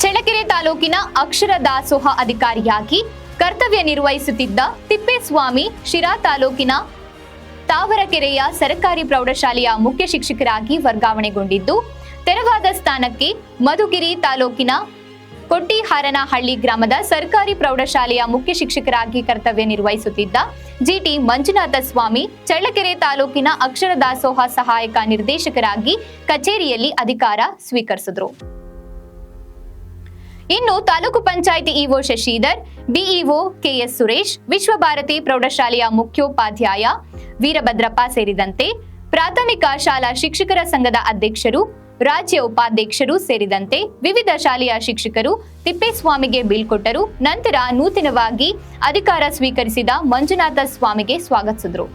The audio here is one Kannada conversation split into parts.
ಚಳ್ಳಕೆರೆ ತಾಲೂಕಿನ ಅಕ್ಷರ ದಾಸೋಹ ಅಧಿಕಾರಿಯಾಗಿ ಕರ್ತವ್ಯ ನಿರ್ವಹಿಸುತ್ತಿದ್ದ ತಿಪ್ಪೇಸ್ವಾಮಿ ಶಿರಾ ತಾಲೂಕಿನ ತಾವರಕೆರೆಯ ಸರ್ಕಾರಿ ಪ್ರೌಢಶಾಲೆಯ ಮುಖ್ಯ ಶಿಕ್ಷಕರಾಗಿ ವರ್ಗಾವಣೆಗೊಂಡಿದ್ದು, ತೆರವಾದ ಸ್ಥಾನಕ್ಕೆ ಮಧುಗಿರಿ ತಾಲೂಕಿನ ಕೊಟ್ಟಿಹಾರನಹಳ್ಳಿ ಗ್ರಾಮದ ಸರ್ಕಾರಿ ಪ್ರೌಢಶಾಲೆಯ ಮುಖ್ಯ ಶಿಕ್ಷಕರಾಗಿ ಕರ್ತವ್ಯ ನಿರ್ವಹಿಸುತ್ತಿದ್ದ ಜಿಟಿ ಮಂಜುನಾಥ ಸ್ವಾಮಿ ಚಳ್ಳಕೆರೆ ತಾಲೂಕಿನ ಅಕ್ಷರ ದಾಸೋಹ ಸಹಾಯಕ ನಿರ್ದೇಶಕರಾಗಿ ಕಚೇರಿಯಲ್ಲಿ ಅಧಿಕಾರ ಸ್ವೀಕರಿಸಿದರು. ಇನ್ನು taluk panchayat EO Shashidhar, BEO KS Suresh Vishwabharati ಪ್ರೌಢಶಾಲೆಯ ಮುಖ್ಯೋಪಾಧ್ಯಾಯ ವೀರಭದ್ರಪ್ಪ ಸೇರಿದಂತೆ ಪ್ರಾಥಮಿಕ ಶಾಲಾ ಶಿಕ್ಷಕರ ಸಂಘದ ಅಧ್ಯಕ್ಷರು, ರಾಜ್ಯ ಉಪಾಧ್ಯಕ್ಷರು ಸೇರಿದಂತೆ ವಿವಿಧ ಶಾಲೆಯ ಶಿಕ್ಷಕರು ತಿಪ್ಪೇಸ್ವಾಮಿಗೆ ಬೀಳ್ಕೊಟ್ಟರು ನಂತರ ನೂತನವಾಗಿ ಅಧಿಕಾರ ಸ್ವೀಕರಿಸಿದ ಮಂಜುನಾಥ ಸ್ವಾಮಿಗೆ ಸ್ವಾಗತಿಸಿದರು.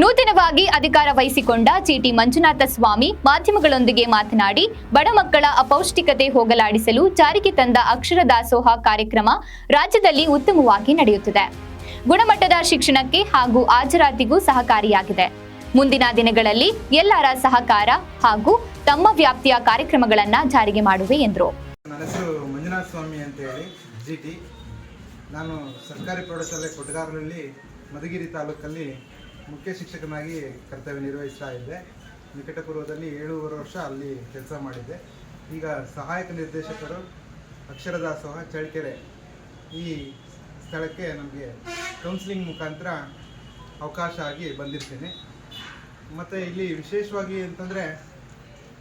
ನೂತನವಾಗಿ ಅಧಿಕಾರ ವಹಿಸಿಕೊಂಡ ಜಿಟಿ ಮಂಜುನಾಥ ಸ್ವಾಮಿ ಮಾಧ್ಯಮಗಳೊಂದಿಗೆ ಮಾತನಾಡಿ, ಬಡ ಮಕ್ಕಳ ಅಪೌಷ್ಟಿಕತೆ ಹೋಗಲಾಡಿಸಲು ಜಾರಿಗೆ ತಂದ ಅಕ್ಷರ ದಾಸೋಹ ಕಾರ್ಯಕ್ರಮ ರಾಜ್ಯದಲ್ಲಿ ಉತ್ತಮವಾಗಿ ನಡೆಯುತ್ತಿದೆ. ಗುಣಮಟ್ಟದ ಶಿಕ್ಷಣಕ್ಕೆ ಹಾಗೂ ಹಾಜರಾತಿಗೂ ಸಹಕಾರಿಯಾಗಿದೆ. ಮುಂದಿನ ದಿನಗಳಲ್ಲಿ ಎಲ್ಲರ ಸಹಕಾರ ಹಾಗೂ ತಮ್ಮ ವ್ಯಾಪ್ತಿಯ ಕಾರ್ಯಕ್ರಮಗಳನ್ನು ಜಾರಿಗೆ ಮಾಡುವೆ ಎಂದರು. ನನ್ನ ಹೆಸರು ಮಂಜುನಾಥ ಸ್ವಾಮಿ ಅಂತ ಹೇಳಿ, ಜಿಟಿ ನಾನು ಸರ್ಕಾರಿ ಪ್ರೌಢಶಾಲೆ ಕೊಟ್ಟಗಾರರಲ್ಲಿ ಮಧುಗಿರಿ ತಾಲೂಕಲ್ಲಿ ಮುಖ್ಯ ಶಿಕ್ಷಕನಾಗಿ ಕರ್ತವ್ಯ ನಿರ್ವಹಿಸ್ತಾ ಇದ್ದೆ. ನಿಕಟಪೂರ್ವದಲ್ಲಿ ಏಳೂವರೆ ವರ್ಷ ಅಲ್ಲಿ ಕೆಲಸ ಮಾಡಿದ್ದೆ. ಈಗ ಸಹಾಯಕ ನಿರ್ದೇಶಕರು ಅಕ್ಷರದಾಸೋಹ ಚಳ್ಳಕೆರೆ. ಈ ಸ್ಥಳಕ್ಕೆ ನಮಗೆ ಕೌನ್ಸಿಲಿಂಗ್ ಮುಖಾಂತರ ಅವಕಾಶ ಆಗಿ ಬಂದಿರ್ತೀನಿ. ಮತ್ತು ಇಲ್ಲಿ ವಿಶೇಷವಾಗಿ ಅಂತಂದರೆ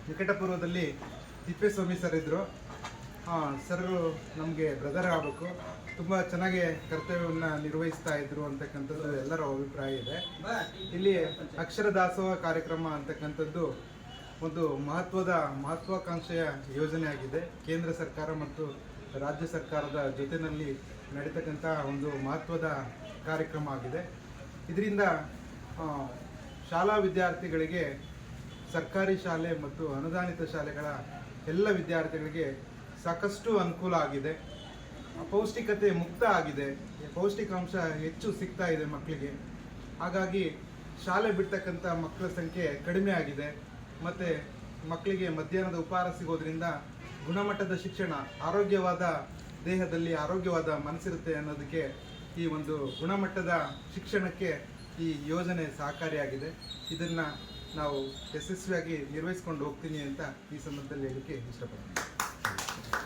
ನಿಕಟಪೂರ್ವದಲ್ಲಿ ತಿಪ್ಪೇಸ್ವಾಮಿ ಸರ್ ಇದ್ದರು ಸರ್ ನಮಗೆ ಬ್ರದರ್ ಆಗಬೇಕು. ತುಂಬ ಚೆನ್ನಾಗಿ ಕರ್ತವ್ಯವನ್ನು ನಿರ್ವಹಿಸ್ತಾ ಇದ್ರು ಅಂತಕ್ಕಂಥದ್ದು ಎಲ್ಲರ ಅಭಿಪ್ರಾಯ ಇದೆ. ಇಲ್ಲಿ ಅಕ್ಷರ ದಾಸೋಹ ಕಾರ್ಯಕ್ರಮ ಅಂತಕ್ಕಂಥದ್ದು ಒಂದು ಮಹತ್ವದ ಮಹತ್ವಾಕಾಂಕ್ಷೆಯ ಯೋಜನೆ ಆಗಿದೆ ಕೇಂದ್ರ ಸರ್ಕಾರ ಮತ್ತು ರಾಜ್ಯ ಸರ್ಕಾರದ ಜೊತೆಯಲ್ಲಿ ನಡೀತಕ್ಕಂಥ ಒಂದು ಮಹತ್ವದ ಕಾರ್ಯಕ್ರಮ ಆಗಿದೆ. ಇದರಿಂದ ಶಾಲಾ ವಿದ್ಯಾರ್ಥಿಗಳಿಗೆ ಸರ್ಕಾರಿ ಶಾಲೆ ಮತ್ತು ಅನುದಾನಿತ ಶಾಲೆಗಳ ಎಲ್ಲ ವಿದ್ಯಾರ್ಥಿಗಳಿಗೆ ಸಾಕಷ್ಟು ಅನುಕೂಲ ಆಗಿದೆ. ಪೌಷ್ಟಿಕತೆ ಮುಕ್ತ ಆಗಿದೆ. ಪೌಷ್ಟಿಕಾಂಶ ಹೆಚ್ಚು ಸಿಗ್ತಾ ಇದೆ ಮಕ್ಕಳಿಗೆ. ಹಾಗಾಗಿ ಶಾಲೆ ಬಿಡ್ತಕ್ಕಂಥ ಮಕ್ಕಳ ಸಂಖ್ಯೆ ಕಡಿಮೆ ಆಗಿದೆ. ಮತ್ತು ಮಕ್ಕಳಿಗೆ ಮಧ್ಯಾಹ್ನದ ಉಪಹಾರ ಸಿಗೋದ್ರಿಂದ ಗುಣಮಟ್ಟದ ಶಿಕ್ಷಣ, ಆರೋಗ್ಯವಾದ ದೇಹದಲ್ಲಿ ಆರೋಗ್ಯವಾದ ಮನಸ್ಸಿರುತ್ತೆ ಅನ್ನೋದಕ್ಕೆ ಈ ಒಂದು ಗುಣಮಟ್ಟದ ಶಿಕ್ಷಣಕ್ಕೆ ಈ ಯೋಜನೆ ಸಹಕಾರಿಯಾಗಿದೆ. ಇದನ್ನು ನಾವು ಯಶಸ್ವಿಯಾಗಿ ನಿರ್ವಹಿಸ್ಕೊಂಡು ಹೋಗ್ತೀನಿ ಅಂತ ಈ ಸಂದರ್ಭದಲ್ಲಿ ಹೇಳಲಿಕ್ಕೆ ಇಷ್ಟಪಡ್ತೀನಿ.